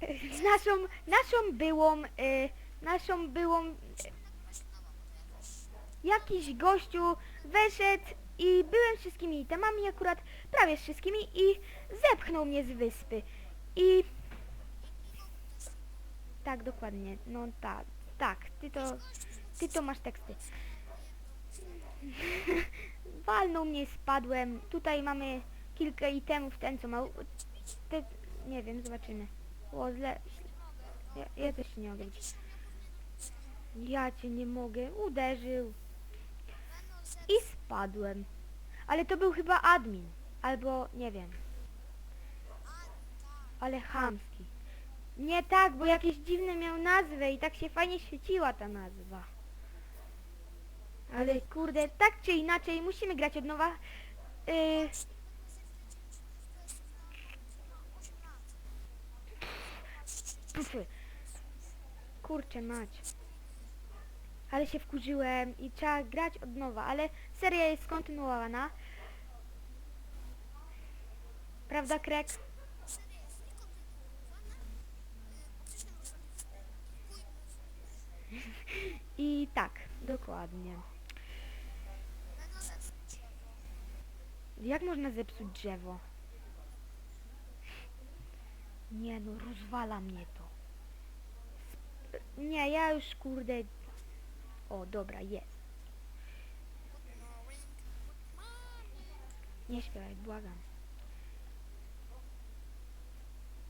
e, naszą, naszą byłą, e, naszą byłą, e, jakiś gościu weszedł i byłem z wszystkimi itemami akurat, prawie z wszystkimi i zepchnął mnie z wyspy. I tak, dokładnie, no tak, tak, ty to, ty to masz teksty. Walnął mnie, spadłem. Tutaj mamy kilka itemów, ten co ma... Te, nie wiem, zobaczymy. O, źle. Ja, ja też się nie mogę. Ja cię nie mogę. Uderzył. I spadłem. Ale to był chyba admin. Albo, nie wiem. Ale chamski. Nie tak, bo jakieś dziwne miał nazwę i tak się fajnie świeciła ta nazwa. Ale kurde, tak czy inaczej musimy grać od nowa. Yy, Kurczę mać. Ale się wkurzyłem i trzeba grać od nowa, ale seria jest kontynuowana. Prawda, Krek? I tak, dokładnie. Jak można zepsuć drzewo? Nie no, rozwala mnie to. Nie, ja już kurde... O, dobra, jest. Nie śpiewaj, błagam.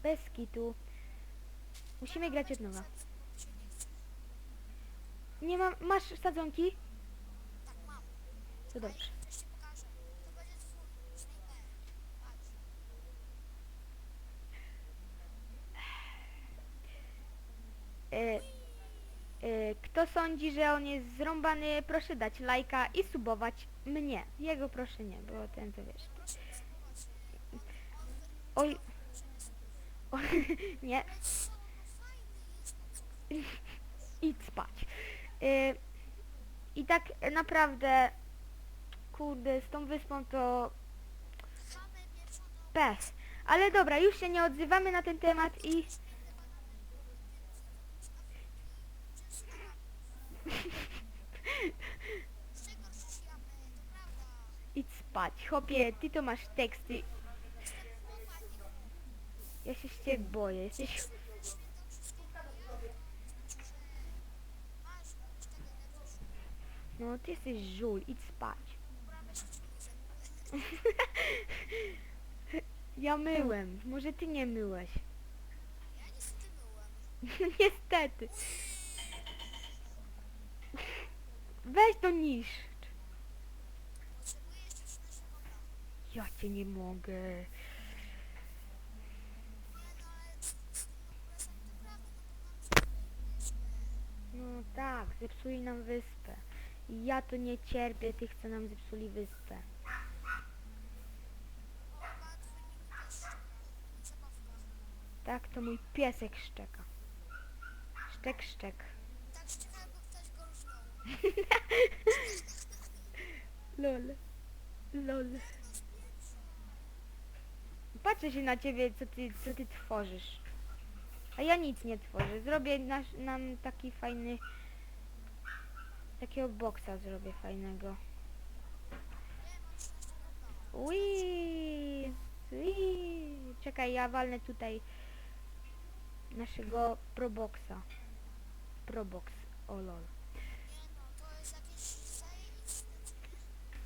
Bez kitu. Musimy grać od nowa. Nie mam... Masz sadzonki? To dobrze. E, Kto sądzi, że on jest zrąbany, proszę dać lajka i subować mnie. Jego proszę nie, bo ten to wiesz. Oj. O, nie. Idź spać. E, I tak naprawdę, kurde, z tą wyspą to pes. Ale dobra, już się nie odzywamy na ten temat i... Chopie, ty to masz teksty. Ja się z ciebie boję. Jesteś... No, ty jesteś żul. Idź spać. Ja myłem. Może ty nie myłeś. Niestety. Weź to niszcz. Ja cię nie mogę. No tak, zepsuli nam wyspę. I ja to nie cierpię tych, co nam zepsuli wyspę. Tak, to mój piesek szczeka. Szczek, szczek. Lol. Lol. Patrzę się na ciebie, co ty, co ty tworzysz. A ja nic nie tworzę. Zrobię nasz, nam taki fajny... Takiego boksa zrobię fajnego. Ui, ui. Czekaj, ja walnę tutaj naszego proboxa. Probox, o lol.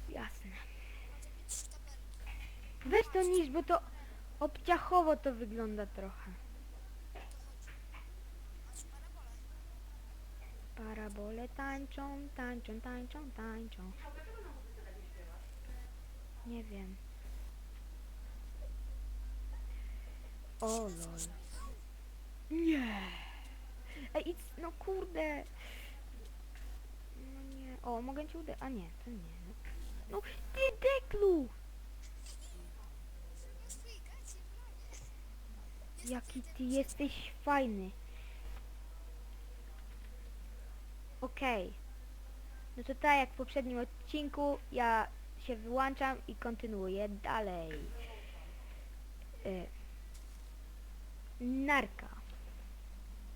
Jasne. Weź to niż, bo to obciachowo to wygląda trochę. Parabole tańczą, tańczą, tańczą, tańczą. Nie wiem. O lol. Nie. Ej, idź, no kurde. No nie. O, mogę ci uderzyć. A nie, to nie. No, ty deklu! Jaki ty jesteś fajny. Okej. No to tak jak w poprzednim odcinku, ja się wyłączam i kontynuuję dalej. Y, narka.